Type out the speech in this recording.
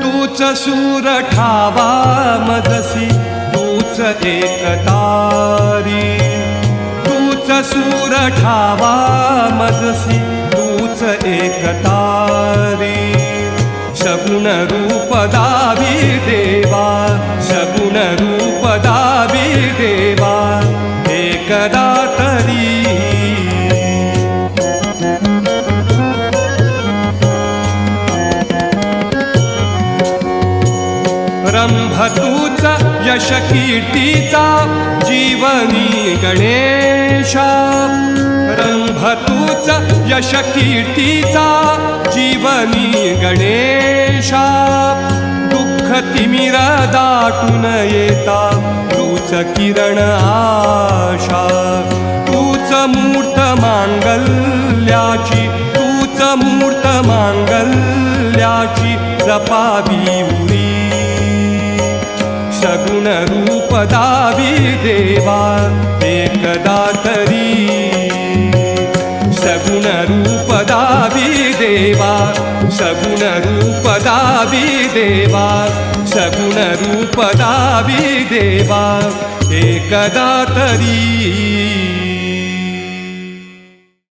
तूच सूर ठावा मजसी तूच एकतारी तूच सूर ठावा मजसी एकतारे सगुणरूपदाविदेवा सगुणरूपदाविदेवा एकदा तरी। रम्भतु च यशकीर्तिता जीवनी गणेशा रम्भतु यश कीर्तीचा जीवनी गणेशा दुःख तिमिर दाटून येता तूच किरण आशा तूच मूर्त मांगल्याची तूच मूर्त मांगल्याची जपावी उरी सगुण रूप दावी देवा एकदा देवा सगुण रूप देवा सगुण देवा एकदा तरी